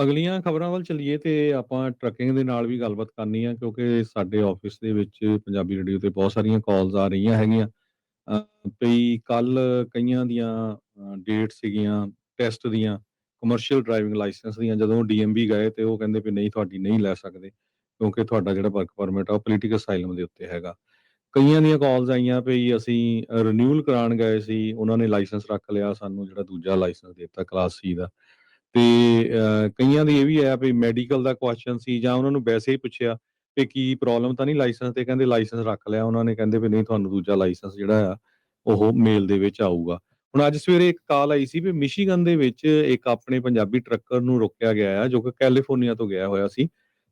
ਅਗਲੀਆਂ ਖਬਰਾਂ ਵੱਲ ਚੱਲੀਏ ਤੇ ਆਪਾਂ ਟਰੱਕਿੰਗ ਦੇ ਨਾਲ ਵੀ ਗੱਲਬਾਤ ਕਰਨੀ ਆ ਕਿਉਂਕਿ ਸਾਡੇ ਆਫਿਸ ਦੇ ਵਿੱਚ ਪੰਜਾਬੀ ਰੇਡੀਓ ਤੇ ਬਹੁਤ ਸਾਰੀਆਂ ਕਾਲਸ ਆ ਰਹੀਆਂ ਹੈਗੀਆਂ। ਅ, ਕੱਲ ਕਈਆਂ ਦੀਆਂ ਡੇਟ ਸੀਗੀਆਂ ਟੈਸਟ ਦੀਆਂ ਕਮਰਸ਼ੀਅਲ ਡਰਾਈਵਿੰਗ ਲਾਇਸੈਂਸ ਦੀਆਂ ਜਦੋਂ ਡੀਐਮਬੀ ਗਏ ਤੇ ਉਹ ਕਹਿੰਦੇ ਵੀ ਨਹੀਂ ਤੁਹਾਡੀ ਨਹੀਂ ਲੈ ਸਕਦੇ ਕਿਉਂਕਿ ਤੁਹਾਡਾ ਜਿਹੜਾ ਵਰਕ ਪਰਮਿਟ ਆ ਉਹ ਪੋਲੀਟੀਕਲ ਅਸਾਈਲਮ ਦੇ ਉੱਤੇ ਹੈਗਾ। ਕਈਆਂ ਦੀਆਂ ਕਾਲਸ ਆਈਆਂ ਵੀ ਅਸੀਂ ਰਿਨਿਊਅਲ ਕਰਾਉਣ ਗਏ ਸੀ ਉਹਨਾਂ ਨੇ ਲਾਇਸੈਂਸ ਰੱਖ ਲਿਆ ਸਾਨੂੰ ਜਿਹੜਾ ਦੂਜਾ ਲਾਇਸੈਂਸ ਦਿੱਤਾ ਕਲਾਸ ਸੀ ਦਾ। ਤੇ ਕਈਆਂ ਦੀ ਇਹ ਵੀ ਹੈ ਵੀ ਮੈਡੀਕਲ ਦਾ ਕੁਐਸਚਨ ਸੀ ਜਾਂ ਉਹਨਾਂ ਨੂੰ ਵੈਸੇ ਹੀ ਪੁੱਛਿਆ ਵੀ ਕੀ ਪ੍ਰੋਬਲਮ ਤਾਂ ਨਹੀਂ ਲਾਇਸੈਂਸ ਤੇ, ਕਹਿੰਦੇ ਲਾਇਸੈਂਸ ਰੱਖ ਲਿਆ ਉਹਨਾਂ ਨੇ, ਕਹਿੰਦੇ ਵੀ ਨਹੀਂ ਤੁਹਾਨੂੰ ਦੂਜਾ ਲਾਇਸੈਂਸ ਜਿਹੜਾ ਆ, ਉਹ ਮੇਲ ਦੇ ਵਿੱਚ ਆਊਗਾ। ਹੁਣ ਅੱਜ ਸਵੇਰੇ ਇੱਕ ਕਾਲ ਆਈ ਸੀ ਵੀ ਮਿਸ਼ੀਗਨ ਦੇ ਵਿੱਚ ਇੱਕ ਆਪਣੇ ਪੰਜਾਬੀ ਟਰੱਕਰ ਨੂੰ ਰੋਕਿਆ ਗਿਆ ਆ, ਜੋ ਕਿ ਕੈਲੀਫੋਰਨੀਆ ਤੋਂ ਗਿਆ ਹੋਇਆ ਸੀ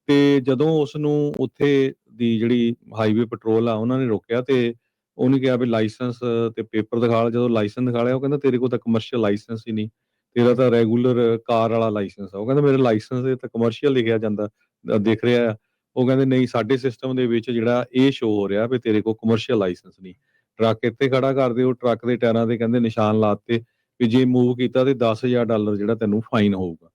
ਤੇ ਜਦੋਂ ਉਸ ਨੂੰ ਉੱਥੇ ਦੀ ਜਿਹੜੀ ਹਾਈਵੇ ਪੈਟਰੋਲ ਆ, ਉਹਨਾਂ ਨੇ ਰੋਕਿਆ ਤੇ ਉਹਨੇ ਕਿਹਾ ਵੀ ਲਾਇਸੈਂਸ ਤੇ ਪੇਪਰ ਦਿਖਾ ਲੈ, ਜਦੋਂ ਲਾਇਸੈਂਸ ਦਿਖਾ ਲਿਆ, ਉਹ ਕਹਿੰਦਾ ਤੇਰੇ ਕੋਲ ਤਾਂ ਕਮਰਸ਼ੀਅਲ ਲਾਇਸੈਂਸ ਹੀ ਨਹੀਂ। ਤੇਰਾ ਤਾਂ ਰੈਗੂਲਰ ਕਾਰ ਵਾਲਾ ਲਾਇਸੈਂਸ ਆ। ਉਹ ਕਹਿੰਦਾ ਮੇਰੇ ਲਾਇਸੈਂਸ ਤੇ ਤਾਂ ਕਮਰਸ਼ੀਅਲ ਲਿਖਿਆ ਜਾਂਦਾ ਅ, ਰਿਹਾ ਉਹ ਕਹਿੰਦੇ ਨਹੀਂ ਸਾਡੇ ਸਿਸਟਮ ਦੇ ਵਿੱਚ ਜਿਹੜਾ ਇਹ ਸ਼ੋ ਹੋ ਰਿਹਾ ਵੀ ਤੇਰੇ ਕੋਲ ਕਮਰਸ਼ੀਅਲ ਲਾਇਸੈਂਸ ਨਹੀਂ। ਟਰੱਕ ਇੱਥੇ ਖੜਾ ਕਰਦੇ ਉਹ ਟਰੱਕ ਦੇ ਟਾਇਰਾਂ ਤੇ ਕਹਿੰਦੇ ਨਿਸ਼ਾਨ ਲਾਤੇ ਵੀ ਜੇ ਮੂਵ ਕੀਤਾ ਤੇ 10000 ਡਾਲਰ ਜਿਹੜਾ ਤੈਨੂੰ ਫਾਈਨ ਹੋਊਗਾ।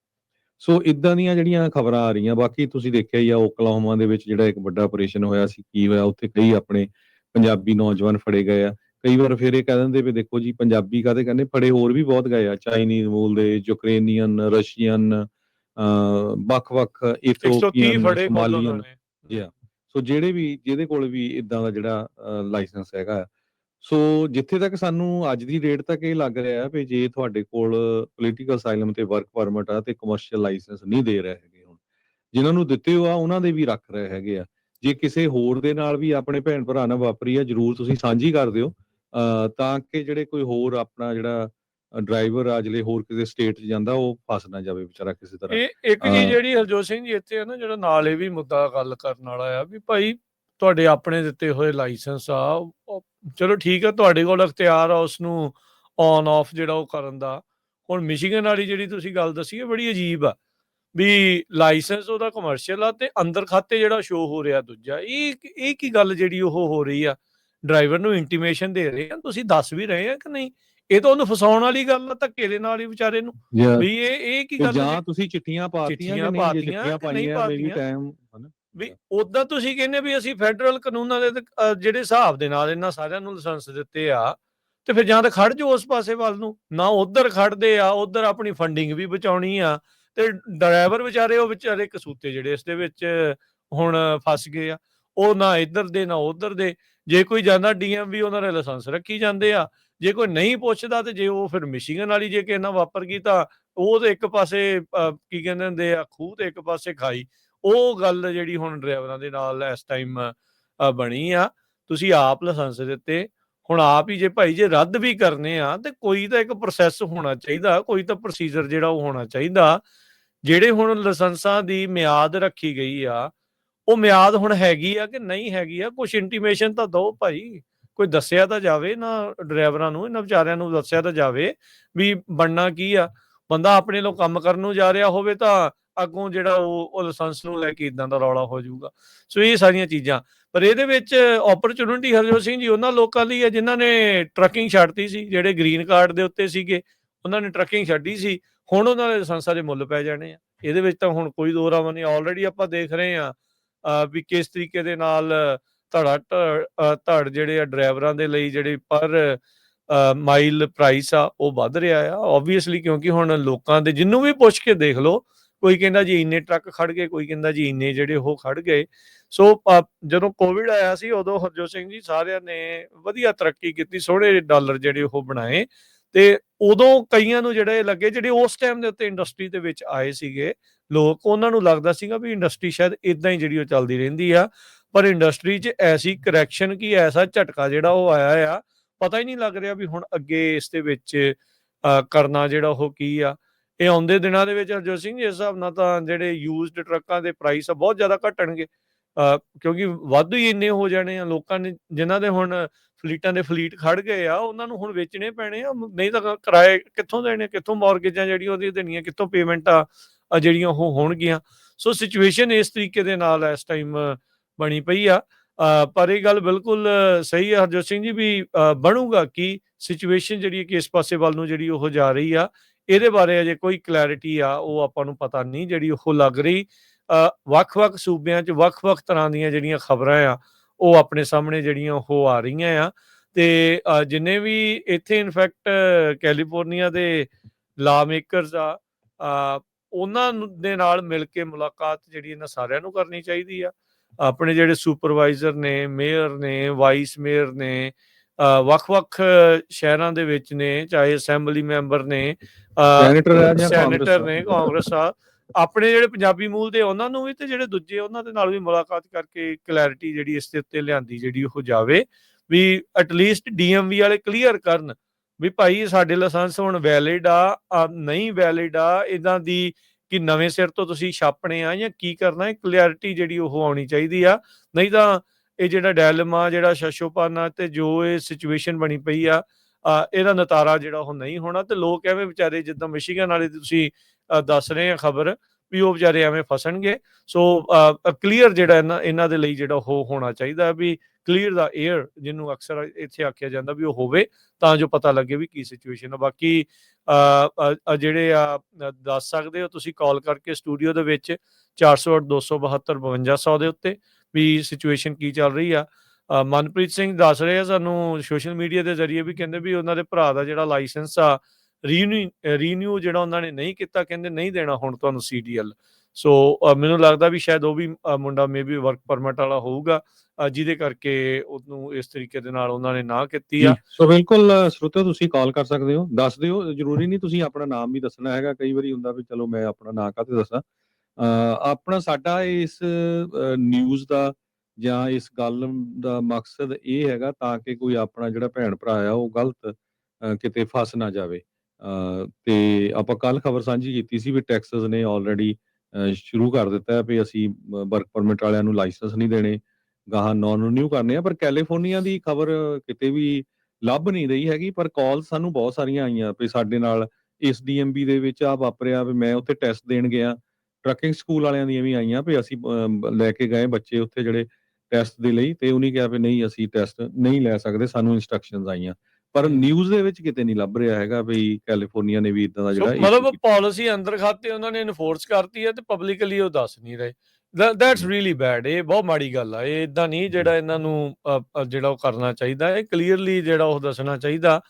ਸੋ ਇਦਾਂ ਦੀਆਂ ਜਿਹੜੀਆਂ ਖਬਰਾਂ ਆ ਰਹੀਆਂ ਬਾਕੀ ਤੁਸੀਂ ਦੇਖਿਆ ਹੀ ਆ ਓਕਲਾਹੋਮਾ ਦੇ ਵਿੱਚ ਜਿਹੜਾ ਇੱਕ ਵੱਡਾ ਆਪਰੇਸ਼ਨ ਹੋਇਆ ਸੀ ਕੀ ਹੋਇਆ ਉੱਥੇ ਕਈ ਆਪਣੇ ਪੰਜਾਬੀ ਨੌਜਵਾਨ ਫੜੇ ਗਏ ਆ। ਕਈ ਵਾਰ ਫਿਰ ਇਹ ਕਹਿ ਦਿੰਦੇ ਵੀ ਦੇਖੋ ਜੀ ਪੰਜਾਬੀ ਕਾਹਦੇ ਕਹਿੰਦੇ? ਫੜੇ ਹੋਰ ਵੀ ਬਹੁਤ ਗਏ ਆ ਚਾਈਨੀਜ਼ ਮੂਲ ਦੇ ਯੂਕਰੇਨੀਅਨ ਰਸ਼ੀਅਨ ਵੱਖ-ਵੱਖ 130 ਇਥੋਪੀਅਨ ਸੋਮਾਲੀਅਨ ਜੀ ਸੋ ਜਿਹੜੇ ਵੀ ਜਿਹਦੇ ਕੋਲ ਵੀ ਇਦਾਂ ਦਾ ਜਿਹੜਾ ਲਾਇਸੈਂਸ ਹੈਗਾ। ਸੋ ਜਿੱਥੇ ਤੱਕ ਸਾਨੂੰ ਅੱਜ ਦੀ ਡੇਟ ਤੱਕ ਇਹ ਲੱਗ ਰਿਹਾ ਵੀ ਜੇ ਤੁਹਾਡੇ ਕੋਲ ਪੋਲੀਟੀਕਲ ਅਸਾਈਲਮ ਤੇ ਵਰਕ ਪਰਮਿਟ ਆ ਤੇ ਕਮਰਸ਼ੀਅਲ ਲਾਇਸੈਂਸ ਨਹੀਂ ਦੇ ਰਹੇ ਹੈਗੇ ਹੁਣ। ਜਿਨ੍ਹਾਂ ਨੂੰ ਦਿੱਤੇ ਹੋ ਆ ਉਹਨਾਂ ਦੇ ਵੀ ਰੱਖ ਰਹੇ ਹੈਗੇ ਆ। ਜੇ ਕਿਸੇ ਹੋਰ ਦੇ ਨਾਲ ਵੀ ਆਪਣੇ ਭੈਣ ਭਰਾ ਨਾਲ ਵਾਪਰੀ ਆ ਜਰੂਰ ਤੁਸੀਂ ਸਾਂਝੀ ਕਰ ਦਿਓ। ਤਾਂ ਕਿ ਜਿਹੜੇ ਕੋਈ ਹੋਰ ਆਪਣਾ ਜਿਹੜਾ ਡਰਾਈਵਰ ਆ ਜਿਹੜੇ ਹੋਰ ਕਿਸੇ ਸਟੇਟ 'ਚ ਜਾਂਦਾ ਉਹ ਫਸ ਨਾ ਜਾਵੇ ਵਿਚਾਰਾ ਕਿਸੇ ਤਰ੍ਹਾਂ। ਇਹ ਇੱਕ ਜੀ ਜਿਹੜੀ ਹਰਜੋਤ ਸਿੰਘ ਜੀ ਇੱਥੇ ਆ ਨਾ ਜਿਹੜਾ ਨਾਲ ਇਹ ਵੀ ਮੁੱਦਾ ਗੱਲ ਕਰਨ ਵਾਲਾ ਆ ਵੀ ਭਾਈ ਤੁਹਾਡੇ ਆਪਣੇ ਦਿੱਤੇ ਹੋਏ ਲਾਇਸੈਂਸ ਆ ਚਲੋ ਠੀਕ ਆ ਤੁਹਾਡੇ ਕੋਲ ਅਖਤਿਆਰ ਆ ਉਸ ਨੂੰ ਔਨ ਆਫ ਜਿਹੜਾ ਉਹ ਕਰਨ ਦਾ। ਹੁਣ ਮਿਸ਼ੀਗਨ ਵਾਲੀ ਜਿਹੜੀ ਤੁਸੀਂ ਗੱਲ ਦੱਸੀ ਹੈ ਬੜੀ ਅਜੀਬ ਆ ਵੀ ਲਾਇਸੈਂਸ ਉਹਦਾ ਕਮਰਸ਼ੀਅਲ ਆ ਤੇ ਅੰਦਰ ਖਾਤੇ ਜਿਹੜਾ ਸ਼ੋ ਹੋ ਰਿਹਾ ਦੂਜਾ ਇਹ ਇਹ ਕੀ ਗੱਲ ਜਿਹੜੀ ਉਹ ਹੋ ਰਹੀ ਆ? ਡਰਾਈਵਰ ਨੂੰ ਇੰਟੀਮੇਸ਼ਨ ਦੇ ਰਹੇ ਆ ਤੁਸੀਂ ਦੱਸ ਵੀ ਰਹੇ ਆ ਕਿ ਨਹੀਂ? ਇਹ ਤਾਂ ਉਹਨੂੰ ਫਸਾਉਣ ਵਾਲੀ ਗੱਲ ਆ ਧੱਕੇ ਦੇ ਨਾਲ ਹੀ ਵਿਚਾਰੇ ਨੂੰ। ਜਾਂ ਵੀ ਇਹ ਇਹ ਕੀ ਗੱਲ ਜਾਂ ਤੁਸੀਂ ਚਿੱਠੀਆਂ ਪਾਤੀਆਂ ਨਹੀਂ ਜੇ ਪਾਤੀਆਂ ਚਿੱਠੀਆਂ ਨਹੀਂ ਪਾਈਆਂ ਪਾਤੀਆਂ? ਟਾਈਮ ਹਨਾ? ਵੀ ਉਦਾਂ ਤੁਸੀਂ ਕਹਿੰਦੇ ਵੀ ਅਸੀਂ ਫੈਡਰਲ ਕਾਨੂੰਨਾਂ ਦੇ ਜਿਹੜੇ ਹਿਸਾਬ ਦੇ ਨਾਲ ਇਹਨਾਂ ਸਾਰਿਆਂ ਨੂੰ ਲਾਇਸੈਂਸ ਦਿੱਤੇ ਆ ਤੇ ਫਿਰ ਜਾਂ ਤਾਂ ਖੜ ਜਾਓ ਉਸ ਪਾਸੇ ਵੱਲ ਨੂੰ ਨਾ ਉਧਰ ਖੜਦੇ ਆ ਉਧਰ ਆਪਣੀ ਫੰਡਿੰਗ ਵੀ ਬਚਾਉਣੀ ਆ ਤੇ ਡਰਾਈਵਰ ਵਿਚਾਰੇ ਉਹ ਵਿਚਾਰੇ ਕਸੂਤੇ ਜਿਹੜੇ ਇਸ ਦੇ ਵਿੱਚ ਹੁਣ ਫਸ ਗਏ ਆ। ਉਹ ਨਾ ਇੱਧਰ ਦੇ, ਨਾ ਉੱਧਰ ਦੇ। ਜੇ ਕੋਈ ਜਾਂਦਾ ਡੀਐਮਵੀ ਉਹਨਾਂ ਦੇ ਲਾਇਸੈਂਸ ਰੱਖੀ ਜਾਂਦੇ ਆ। ਜੇ ਕੋਈ ਨਹੀਂ ਪੁੱਛਦਾ ਤੇ ਜੇ ਉਹ ਫਿਰ ਮਿਸ਼ੀਗਨ ਵਾਲੀ ਜੇ ਕਿਸੇ ਨਾਲ ਵਾਪਰ ਗਈ ਤਾਂ ਉਹ ਤੇ ਇੱਕ ਪਾਸੇ ਕੀ ਕਹਿੰਦੇ ਹੁੰਦੇ ਆ, ਖੂਹ ਤੇ ਇੱਕ ਪਾਸੇ ਖਾਈ। ਉਹ ਗੱਲ ਜਿਹੜੀ ਹੁਣ ਡਰਾਈਵਰਾਂ ਦੇ ਨਾਲ ਇਸ ਟਾਈਮ ਬਣੀ ਆ। ਤੁਸੀਂ ਆਪ ਲਾਇਸੈਂਸ ਦਿੱਤੇ। ਹੁਣ ਆਪ ਹੀ ਜੇ ਭਾਈ ਜੇ ਰੱਦ ਵੀ ਕਰਨੇ ਆ ਤੇ ਕੋਈ ਤਾਂ ਇੱਕ ਪ੍ਰੋਸੈਸ ਹੋਣਾ ਚਾਹੀਦਾ। ਕੋਈ ਤਾਂ ਪ੍ਰੋਸੀਜਰ ਜਿਹੜਾ ਉਹ ਹੋਣਾ ਚਾਹੀਦਾ। ਜਿਹੜੇ ਹੁਣ ਲਾਇਸੈਂਸਾਂ ਦੀ ਮਿਆਦ ਰੱਖੀ ਗਈ ਆ ਉਹ ਮਿਆਦ ਹੁਣ ਹੈਗੀ ਆ ਕਿ ਨਹੀਂ ਹੈਗੀ ਆ ਕੁਝ ਇੰਟੀਮੇਸ਼ਨ ਤਾਂ ਦਿਓ ਭਾਈ। ਕੋਈ ਦੱਸਿਆ ਤਾਂ ਜਾਵੇ ਨਾ ਡਰਾਈਵਰਾਂ ਨੂੰ, ਇਹਨਾਂ ਵਿਚਾਰਿਆਂ ਨੂੰ ਦੱਸਿਆ ਤਾਂ ਜਾਵੇ ਵੀ ਬਣਨਾ ਕੀ ਆ। ਬੰਦਾ ਆਪਣੇ ਲੋ ਕੰਮ ਕਰਨ ਨੂੰ ਜਾ ਰਿਹਾ ਹੋਵੇ ਤਾਂ ਅੱਗੋਂ ਜਿਹੜਾ ਉਹ ਉਹ ਲਾਇਸੈਂਸ ਨੂੰ ਲੈ ਕੇ ਇਦਾਂ ਦਾ ਰੌਲਾ ਹੋ ਜਾਊਗਾ। ਸੋ ਇਹ ਸਾਰੀਆਂ ਚੀਜ਼ਾਂ। ਪਰ ਇਹਦੇ ਵਿੱਚ ਓਪਰਚੁਨਿਟੀ ਹਰਜੋਤ ਸਿੰਘ ਜੀ ਉਹਨਾਂ ਲੋਕਾਂ ਲਈ ਹੈ ਜਿਨ੍ਹਾਂ ਨੇ ਟਰੱਕਿੰਗ ਛੱਡਤੀ ਸੀ, ਜਿਹੜੇ ਗ੍ਰੀਨ ਕਾਰਡ ਦੇ ਉੱਤੇ ਸੀਗੇ, ਉਹਨਾਂ ਨੇ ਟਰੱਕਿੰਗ ਛੱਡੀ ਸੀ। ਹੁਣ ਉਹਨਾਂ ਦੇ ਲਾਇਸੈਂਸਾਂ ਦੇ ਮੁੱਲ ਪੈ ਜਾਣੇ ਆ। ਇਹਦੇ ਵਿੱਚ ਤਾਂ ਹੁਣ ਕੋਈ ਦੋ ਰਾਹ ਨਹੀਂ। ਆਲਰੇਡੀ ਆਪਾਂ ਦੇਖ ਰਹੇ ਆ ਵੀ ਕਿਸ ਤਰੀਕੇ ਦੇ ਨਾਲ ਧੜਾ ਧੜ- ਜਿਹੜੇ ਆ ਡਰਾਈਵਰਾਂ ਦੇ ਲਈ ਜਿਹੜੇ ਪਰ ਮਾਈਲ ਪ੍ਰਾਈਸ ਆ, ਉਹ ਵੱਧ ਰਿਹਾ ਆ। ਆਬਵੀਅਸਲੀ ਕਿਉਂਕਿ ਹੁਣ ਲੋਕਾਂ ਦੇ ਜਿੰਨੂੰ ਵੀ ਪੁੱਛ ਕੇ ਦੇਖ ਲਓ, ਕੋਈ ਕਹਿੰਦਾ ਜੀ ਇੰਨੇ ਟਰੱਕ ਖੜ ਗਏ, ਕੋਈ ਕਹਿੰਦਾ ਜੀ ਇੰਨੇ ਜਿਹੜੇ ਉਹ ਖੜ ਗਏ। ਸੋ ਜਦੋਂ ਕੋਵਿਡ ਆਇਆ ਸੀ, ਉਦੋਂ ਹਰਜੋਤ ਸਿੰਘ ਜੀ ਸਾਰਿਆਂ ਨੇ ਵਧੀਆ ਤਰੱਕੀ ਕੀਤੀ, ਸੋਹਣੇ ਡਾਲਰ ਜਿਹੜੇ ਉਹ ਬਣਾਏ। ਤੇ ਉਦੋਂ ਕਈਆਂ ਨੂੰ ਜਿਹੜੇ ਲੱਗੇ, ਜਿਹੜੇ ਉਸ ਟਾਈਮ ਦੇ ਉੱਤੇ ਇੰਡਸਟਰੀ ਦੇ ਵਿੱਚ ਆਏ ਸੀਗੇ ਲੋਕ ਉਹਨਾਂ ਨੂੰ ਲੱਗਦਾ ਸੀਗਾ ਵੀ ਇੰਡਸਟਰੀ ਸ਼ਾਇਦ ਇਦਾਂ ਹੀ ਜਿਹੜੀ ਉਹ ਚੱਲਦੀ ਰਹਿੰਦੀ ਆ, ਪਰ ਇੰਡਸਟਰੀ 'ਚ ਐਸੀ ਕਰੈਕਸ਼ਨ ਕੀ, ਐਸਾ ਝਟਕਾ ਜਿਹੜਾ ਉਹ ਆਇਆ ਆ, ਪਤਾ ਹੀ ਨਹੀਂ ਲੱਗ ਰਿਹਾ ਵੀ ਹੁਣ ਅੱਗੇ ਇਸ ਦੇ ਵਿੱਚ ਕਰਨਾ ਜਿਹੜਾ ਉਹ ਕੀ ਆ। ਇਹ ਆਉਂਦੇ ਦਿਨਾਂ ਦੇ ਵਿੱਚ ਹਰਜੋਤ ਸਿੰਘ ਜੀ, ਇਸ ਹਿਸਾਬ ਨਾਲ ਤਾਂ ਜਿਹੜੇ ਯੂਜ਼ਡ ਟਰੱਕਾਂ ਦੇ ਪ੍ਰਾਈਸ ਆ ਬਹੁਤ ਜ਼ਿਆਦਾ ਘਟਣਗੇ। ਕਿਉਂਕਿ ਵਾਧੂ ਹੀ ਇੰਨੇ ਹੋ ਜਾਣੇ ਆ, ਲੋਕਾਂ ਨੇ ਜਿਨ੍ਹਾਂ ਦੇ ਹੁਣ ਫਲੀਟਾਂ ਦੇ ਫਲੀਟ ਖੜ ਗਏ ਆ, ਉਹਨਾਂ ਨੂੰ ਹੁਣ ਵੇਚਣੇ ਪੈਣੇ ਆ, ਨਹੀਂ ਤਾਂ ਕਿਰਾਏ ਕਿੱਥੋਂ ਦੇਣੇ, ਕਿੱਥੋਂ ਮਾਰਗੇਜਾਂ ਜਿਹੜੀਆਂ ਉਹਦੀਆਂ ਦੇਣੀਆਂ, ਕਿੱਥੋਂ ਪੇਮੈਂਟ ਆ। ਜਿਹੜੀਆਂ ਉਹ ਹੋਣਗੀਆਂ। ਸੋ ਸਿਚੁਏਸ਼ਨ ਇਸ ਤਰੀਕੇ ਦੇ ਨਾਲ ਇਸ ਟਾਈਮ ਬਣੀ ਪਈ ਆ। ਪਰ ਇਹ ਗੱਲ ਬਿਲਕੁਲ ਸਹੀ ਹੈ ਹਰਜੋਤ ਸਿੰਘ ਜੀ, ਵੀ ਬਣੂਗਾ ਕਿ ਸਿਚੁਏਸ਼ਨ ਜਿਹੜੀ ਹੈ ਕਿ ਇਸ ਪਾਸੇ ਵੱਲ ਨੂੰ ਜਿਹੜੀ ਉਹ ਜਾ ਰਹੀ ਆ। ਇਹਦੇ ਬਾਰੇ ਅਜੇ ਕੋਈ ਕਲੈਰਿਟੀ ਆ, ਉਹ ਆਪਾਂ ਨੂੰ ਪਤਾ ਨਹੀਂ ਜਿਹੜੀ ਉਹ ਲੱਗ ਰਹੀ। ਵੱਖ-ਵੱਖ ਸੂਬਿਆਂ 'ਚ ਵੱਖ-ਵੱਖ ਤਰ੍ਹਾਂ ਦੀਆਂ ਜਿਹੜੀਆਂ ਖਬਰਾਂ ਆ, ਉਹ ਆਪਣੇ ਸਾਹਮਣੇ ਜਿਹੜੀਆਂ ਉਹ ਆ ਰਹੀਆਂ ਆ। ਤੇ ਜਿੰਨੇ ਵੀ ਇੱਥੇ ਇਨਫੈਕਟ ਕੈਲੀਫੋਰਨੀਆ ਦੇ ਲਾ ਮੇਕਰਸ ਆ ਉਹਨਾਂ ਦੇ ਨਾਲ ਮਿਲ ਕੇ ਮੁਲਾਕਾਤ ਜਿਹੜੀ ਇਹਨਾਂ ਸਾਰਿਆਂ ਨੂੰ ਕਰਨੀ ਚਾਹੀਦੀ ਆ। ਆਪਣੇ ਜਿਹੜੇ ਸੁਪਰਵਾਈਜ਼ਰ ਨੇ ਮੇਅਰ ਨੇ ਵਾਈਸ ਮੇਅਰ ਨੇ ਵੱਖ-ਵੱਖ ਸ਼ਹਿਰਾਂ ਦੇ ਵਿੱਚ ਨੇ ਚਾਹੇ ਅਸੈਂਬਲੀ ਮੈਂਬਰ ਨੇ ਸੈਨੇਟਰ ਨੇ। ਕਾਂਗਰਸ ਆ। ਆਪਣੇ ਜਿਹੜੇ ਪੰਜਾਬੀ ਮੂਲ ਦੇ ਉਹਨਾਂ ਨੂੰ ਵੀ ਤੇ ਜਿਹੜੇ ਦੂਜੇ ਉਹਨਾਂ ਦੇ ਨਾਲ ਵੀ ਮੁਲਾਕਾਤ ਕਰਕੇ ਕਲੈਰਿਟੀ ਜਿਹੜੀ ਇਸ ਦੇ ਉੱਤੇ ਲਿਆਂਦੀ ਜਿਹੜੀ ਉਹ ਜਾਵੇ ਵੀ ਐਟਲੀਸਟ ਡੀਐਮਵੀ ਵਾਲੇ ਕਲੀਅਰ ਕਰਨ। ਵੀ ਭਾਈ ਸਾਡੇ ਲਾਇਸੈਂਸ ਹੁਣ ਵੈਲਿਡ ਆ ਨਹੀਂ ਵੈਲਿਡ ਆ ਇਦਾਂ ਦੀ ਕਿ ਨਵੇਂ ਸਿਰ ਤੋਂ ਤੁਸੀਂ ਛਾਪਣੇ ਆ ਜਾਂ ਕੀ ਕਰਨਾ ਹੈ ਕਲੈਰਿਟੀ ਜਿਹੜੀ ਉਹ ਆਉਣੀ ਚਾਹੀਦੀ ਆ। ਨਹੀਂ ਤਾਂ ਇਹ ਜਿਹੜਾ ਡੈਲਮਾ ਜਿਹੜਾ ਸ਼ਸ਼ੋਪਾਨਾ ਤੇ ਜੋ ਇਹ ਸਿਚੁਏਸ਼ਨ ਬਣੀ ਪਈ ਆ ਇਹਦਾ ਨਤਾਰਾ ਜਿਹੜਾ ਉਹ ਨਹੀਂ ਹੋਣਾ ਤੇ ਲੋਕ ਐਵੇਂ ਵਿਚਾਰੇ ਜਿੱਦਾਂ ਮਿਸ਼ੀਗਨ ਵਾਲੇ ਤੁਸੀਂ ਦੱਸ ਰਹੇ ਆ ਖਬਰ ਵੀ ਉਹ ਵਿਚਾਰੇ ਐਵੇਂ ਫਸਣਗੇ। ਸੋ ਕਲੀਅਰ ਜਿਹੜਾ ਇਹਨਾਂ ਇਹਨਾਂ ਦੇ ਲਈ ਜਿਹੜਾ ਉਹ ਹੋਣਾ ਚਾਹੀਦਾ ਵੀ ਕਲੀਅਰ ਦਾ 에ਅਰ ਜਿਹਨੂੰ ਅਕਸਰ ਇੱਥੇ ਆਖਿਆ ਜਾਂਦਾ ਵੀ ਉਹ ਹੋਵੇ, ਤਾਂ ਜੋ ਪਤਾ ਲੱਗੇ ਵੀ ਕੀ ਸਿਚੁਏਸ਼ਨ ਆ। ਬਾਕੀ ਜਿਹੜੇ ਆ ਦੱਸ ਸਕਦੇ ਹੋ ਤੁਸੀਂ ਕਾਲ ਕਰਕੇ ਸਟੂਡੀਓ ਦੇ ਵਿੱਚ 408 272 5200 ਦੇ ਉੱਤੇ ਵੀ ਸਿਚੁਏਸ਼ਨ ਕੀ ਚੱਲ ਰਹੀ ਆ। ਮਨਪ੍ਰੀਤ ਸਿੰਘ ਦੱਸ ਰਹੇ ਆ ਸਾਨੂੰ ਸੋਸ਼ਲ ਮੀਡੀਆ ਦੇ ਜ਼ਰੀਏ ਵੀ ਕਹਿੰਦੇ ਵੀ ਉਹਨਾਂ ਦੇ ਭਰਾ ਦਾ ਜਿਹੜਾ ਲਾਇਸੈਂਸ ਆ ਰੀਨਿਊ ਰੀਨਿਊ ਜਿਹੜਾ ਉਹਨਾਂ ਨੇ ਨਹੀਂ ਕੀਤਾ, ਕਹਿੰਦੇ ਨਹੀਂ ਦੇਣਾ ਹੁਣ ਤੁਹਾਨੂੰ ਸੀਡੀਐਲ ਸੋ ਮੈਨੂੰ ਲੱਗਦਾ ਵੀ ਸ਼ਾਇਦ ਉਹ ਵੀ ਮੁੰਡਾ ਮੇਬੀ ਵਰਕ ਪਰਮਿਟ ਵਾਲਾ ਹੋਊਗਾ ਜਿਹਦੇ ਕਰਕੇ ਉਹਨੂੰ ਇਸ ਤਰੀਕੇ ਦੇ ਨਾਲ ਉਹਨਾਂ ਨੇ ਨਾ ਕੀਤੀ ਆ। ਸੋ ਬਿਲਕੁਲ ਸਰੋਤਿਓ ਤੁਸੀਂ ਕਾਲ ਕਰ ਸਕਦੇ ਹੋ, ਦੱਸ ਦਿਓ, ਜ਼ਰੂਰੀ ਨਹੀਂ ਤੁਸੀਂ ਆਪਣਾ ਨਾਮ ਵੀ ਦੱਸਣਾ ਹੈਗਾ, ਕਈ ਵਾਰੀ ਹੁੰਦਾ ਵੀ ਚਲੋ ਮੈਂ ਆਪਣਾ ਨਾਂ ਕਾਹਤੇ ਦੱਸਾਂ। ਆਪਣਾ ਸਾਡਾ ਇਸ ਨਿਊਜ਼ ਦਾ ਜਾਂ ਇਸ ਗੱਲ ਦਾ ਮਕਸਦ ਇਹ ਹੈਗਾ ਤਾਂ ਕਿ ਕੋਈ ਆਪਣਾ ਜਿਹੜਾ ਭੈਣ ਭਰਾ ਆ, ਉਹ ਗਲਤ ਕਿਤੇ ਫਸ ਨਾ ਜਾਵੇ। ਤੇ ਆਪਾਂ ਕੱਲ ਖਬਰ ਸਾਂਝੀ ਕੀਤੀ ਸੀ ਵੀ ਟੈਕਸਸ ਨੇ ਆਲਰੇਡੀ ਸ਼ੁਰੂ ਕਰ ਦਿੱਤਾ ਹੈ ਵੀ ਅਸੀਂ ਵਰਕ ਪਰਮਿਟ ਵਾਲਿਆਂ ਨੂੰ ਲਾਇਸੈਂਸ ਨਹੀਂ ਦੇਣੇ। ਗਾਹਾਂ ਨਾਨ ਰਿਨਿਊ ਕਰਨੇ ਆ, ਪਰ ਕੈਲੀਫੋਰਨੀਆ ਦੀ ਖਬਰ ਕਿਤੇ ਵੀ ਲੱਭ ਨਹੀਂ ਰਹੀ ਹੈਗੀ, ਪਰ ਕਾਲ ਸਾਨੂੰ ਬਹੁਤ ਸਾਰੀਆਂ ਆਈਆਂ ਵੀ ਸਾਡੇ ਨਾਲ ਇਸ ਡੀਐਮਬੀ ਦੇ ਵਿੱਚ ਆ ਵਾਪਰਿਆ ਵੀ ਮੈਂ ਉੱਥੇ ਟੈਸਟ ਦੇਣ ਗਿਆ। ਟਰੱਕਿੰਗ ਸਕੂਲ ਵਾਲਿਆਂ ਦੀਆਂ ਵੀ ਆਈਆਂ ਵੀ ਅਸੀਂ ਲੈ ਕੇ ਗਏ ਬੱਚੇ ਉੱਥੇ ਜਿਹੜੇ ਟੈਸਟ ਦੇ ਲਈ ਤੇ ਉਹਨੇ ਕਿਹਾ ਵੀ ਨਹੀਂ, ਅਸੀਂ ਟੈਸਟ ਨਹੀਂ ਲੈ ਸਕਦੇ, ਸਾਨੂੰ ਇਨਸਟਰਕਸ਼ਨਸ ਆਈਆਂ। ਪਰ ਨਿਊਜ਼ ਦੇ ਵਿੱਚ ਕਿਤੇ ਨਹੀਂ ਲੱਭ ਰਿਹਾ ਹੈਗਾ ਵੀ ਕੈਲੀਫੋਰਨੀਆ ਨੇ ਵੀ ਇਦਾਂ ਦਾ ਜਿਹੜਾ ਮਤਲਬ। ਪਾਲਿਸੀ ਅੰਦਰ ਖਾਤੇ ਉਹਨਾਂ ਨੇ ਇਨਫੋਰਸ ਕਰਤੀ ਹੈ ਤੇ ਪਬਲਿਕਲੀ ਉਹ ਦੱਸ ਨਹੀਂ ਰਹੇ। ਦੈਟਸ ਰੀਲੀ ਬੈਡ ਇਹ ਬਹੁਤ ਮਾੜੀ ਗੱਲ ਆ। ਇਹ ਇਦਾਂ ਨਹੀਂ ਜਿਹੜਾ ਇਹਨਾਂ ਨੂੰ ਜਿਹੜਾ ਉਹ ਕਰਨਾ ਚਾਹੀਦਾ ਹੈ ਕਲੀਅਰਲੀ ਜਿਹੜਾ ਉਹ ਦੱਸਣਾ ਚਾਹੀਦਾ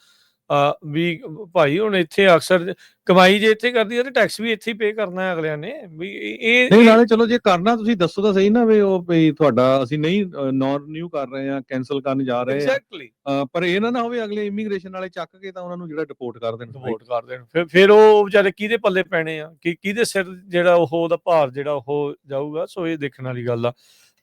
ਵੀ ਭਾਈ ਹੁਣ ਇੱਥੇ ਅਕਸਰ ਕਮਾਈ ਜੇ ਇੱਥੇ ਕਰਦੀ ਹੈ ਤੇ ਟੈਕਸ ਵੀ ਇੱਥੇ ਹੀ ਪੇ ਕਰਨਾ ਹੈ ਅਗਲਿਆਂ ਨੇ ਵੀ ਇਹ ਨਹੀਂ ਨਾਲੇ ਚਲੋ ਜੇ ਕਰਨਾ ਤੁਸੀਂ ਦੱਸੋ ਤਾਂ ਸਹੀ ਨਾ ਵੀ ਉਹ ਵੀ ਤੁਹਾਡਾ ਅਸੀਂ ਨਹੀਂ ਨਾਨ ਰਿਨਿਊ ਕਰ ਰਹੇ ਆ ਕੈਨਸਲ ਕਰਨ ਜਾ ਰਹੇ ਆ ਐਗਜ਼ੈਕਟਲੀ ਪਰ ਇਹ ਨਾ ਨਾ ਹੋਵੇ ਅਗਲੇ ਇਮੀਗ੍ਰੇਸ਼ਨ ਵਾਲੇ ਚੱਕ ਕੇ ਤਾਂ ਉਹਨਾਂ ਨੂੰ ਜਿਹੜਾ ਡਿਪੋਰਟ ਕਰ ਦੇਣ। ਵੋਟ ਕਰ ਦੇਣ। ਫਿਰ ਫਿਰ ਉਹ ਵਿਚਾਰੇ ਕਿਹਦੇ ਪੱਲੇ ਪੈਣੇ ਆ? ਕਿ ਕਿਹਦੇ ਸਿਰ ਜਿਹੜਾ ਉਹ ਉਹਦਾ ਭਾਰ ਜਿਹੜਾ ਉਹ ਜਾਊਗਾ? ਸੋ ਇਹ ਦੇਖਣ ਵਾਲੀ ਗੱਲ ਆ।